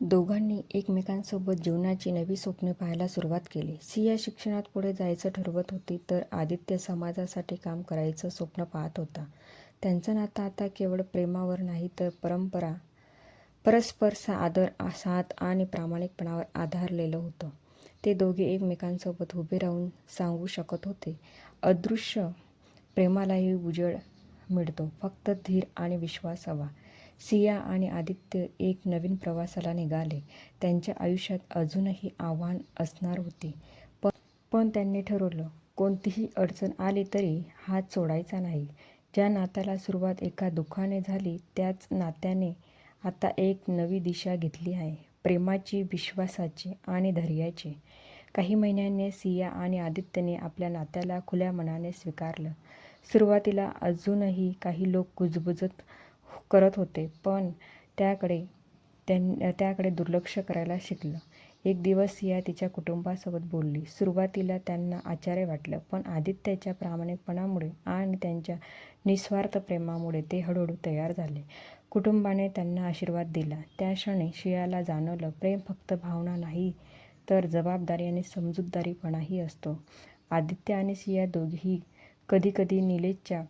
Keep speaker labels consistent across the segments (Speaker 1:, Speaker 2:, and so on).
Speaker 1: दोघांनी एकमेकांसोबत जीवनाची नवी स्वप्ने पाहायला सुरुवात केली. सिया शिक्षणात पुढे जायचं ठरवत होती तर आदित्य समाजासाठी काम करायचं स्वप्न पाहत होता. त्यांचं नातं आता केवळ प्रेमावर नाही तर परंपरा परस्पर आदर, साथ आणि प्रामाणिकपणावर आधारलेलं होतं. ते दोघे एकमेकांसोबत उभे राहून सांगू शकत होते, अदृश्य प्रेमालाही उजळ मिळतो, फक्त धीर आणि विश्वास हवा. सिया आणि आदित्य एक नवीन प्रवासाला निघाले. त्यांच्या आयुष्यात अजूनही आव्हान असणार होते पण त्यांनी ठरवलं, कोणतीही अडचण आली तरी हात सोडायचा नाही. ज्या नात्याला सुरुवात एका दुःखाने झाली त्याच नात्याने आता एक नवी दिशा घेतली आहे. प्रेमाची, विश्वासाची आणि धैर्याची. काही महिन्यांनी सिया आणि आदित्यने आपल्या नात्याला खुल्या मनाने स्वीकारलं. सुरुवातीला अजूनही काही लोक गुजबुजत करत होते, पण त्याकडे दुर्लक्ष करायला शिकलं. एक दिवस सिया तिच्या कुटुंबासोबत बोलली. सुरुवातीला त्यांना आश्चर्य वाटलं, पण आदित्याच्या प्रामाणिकपणामुळे आणि त्यांच्या निस्वार्थ प्रेमामुळे ते हळूहळू तयार झाले. कुटुंबाने त्यांना आशीर्वाद दिला. त्या क्षणी शियाला जाणवलं, प्रेम फक्त भावना नाही तर जबाबदारी आणि समजूतदारीपणाही असतो. आदित्य आणि सिया दोघीही कधीकधी निलेशच्या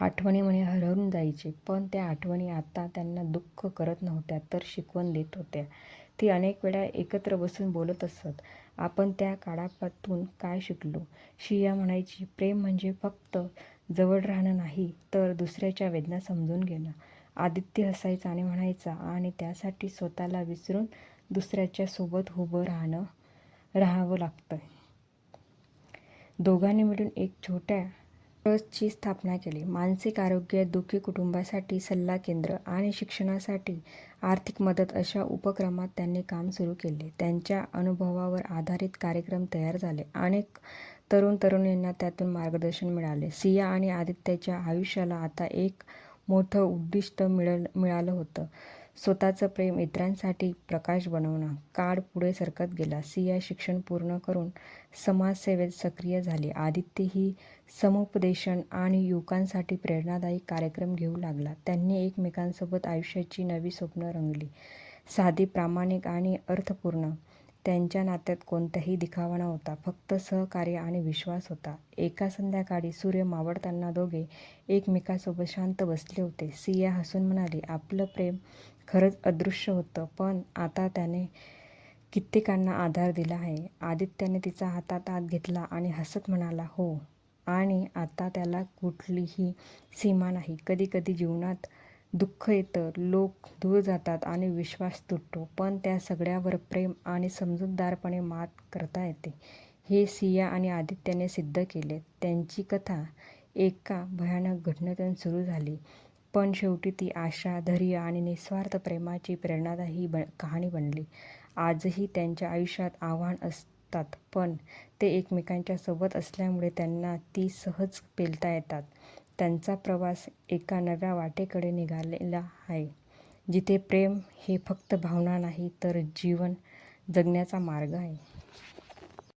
Speaker 1: आठवणी म्हणे हरवून जायचे, पण त्या आठवणी आता त्यांना दुःख करत नव्हत्या तर शिकवण देत होत्या. ते अनेक वेळा एकत्र बसून बोलत असत. आपण त्या काळापातून काय शिकलो? शिया म्हणायची, प्रेम म्हणजे फक्त जवळ राहणं नाही तर दुसऱ्याच्या वेदना समजून घेणं. आदित्य हसायचा आणि म्हणायचा, आणि त्यासाठी स्वतःला विसरून दुसऱ्याच्या सोबत उभं राहणं राहावं लागतं. दोघांनी मिळून एक छोट्या ट्रस्टची स्थापना केली. मानसिक आरोग्य, दुःखी कुटुंबासाठी सल्ला केंद्र आणि शिक्षणासाठी आर्थिक मदत अशा उपक्रमात त्यांनी काम सुरू केले. त्यांच्या अनुभवावर आधारित कार्यक्रम तयार झाले. अनेक तरुण-तरुणींना त्यातून मार्गदर्शन मिळाले सिया आणि आदित्यच्या आयुष्याला आता एक मोठं उद्दिष्ट मिळालं होतं, स्वतःचं प्रेम इतरांसाठी प्रकाश बनवणं. काळ पुढे सरकत गेला. सिया शिक्षण पूर्ण करून समाजसेवेत सक्रिय झाली. आदित्य ही समुपदेशन आणि युवकांसाठी प्रेरणादायी कार्यक्रम घेऊ लागला. त्यांनी एकमेकांसोबत आयुष्याची नवी स्वप्नं रंगली. साधी, प्रामाणिक आणि अर्थपूर्ण. त्यांच्या नात्यात कोणताही दिखावा नव्हता, फक्त सहकार्य आणि विश्वास होता. एका संध्याकाळी सूर्य मावळताना दोघे एकमेकासोबत शांत बसले होते. सिया हसून म्हणाली, आपलं प्रेम खरंच अदृश्य होतं, पण आता त्याने कित्येकांना आधार दिला आहे. आदित्याने तिचा हातात घेतला आणि हसत म्हणाला, हो, आणि आता त्याला कुठलीही सीमा नाही. कधी-कधी जीवनात दुःख येतं, लोक दूर जातात आणि विश्वास तुटतो, पण त्या सगळ्यावर प्रेम आणि समजूतदारपणे मात करता येते. हे सिया आणि आदित्यने सिद्ध केले त्यांची कथा एका भयानक घटनेतून सुरू झाली, पण शेवटी ती आशा, धैर्य आणि निस्वार्थ प्रेमाची प्रेरणादायी कहाणी बनली. आजही त्यांच्या आयुष्यात आव्हान असतात, पण ते एकमेकांच्या सोबत असल्यामुळे त्यांना ती सहज पेलता येतात. त्यांचा प्रवास एका नव्या वाटेकडे निघालेला आहे, जिथे प्रेम हे फक्त भावना नाही तर जीवन जगण्याचा मार्ग आहे.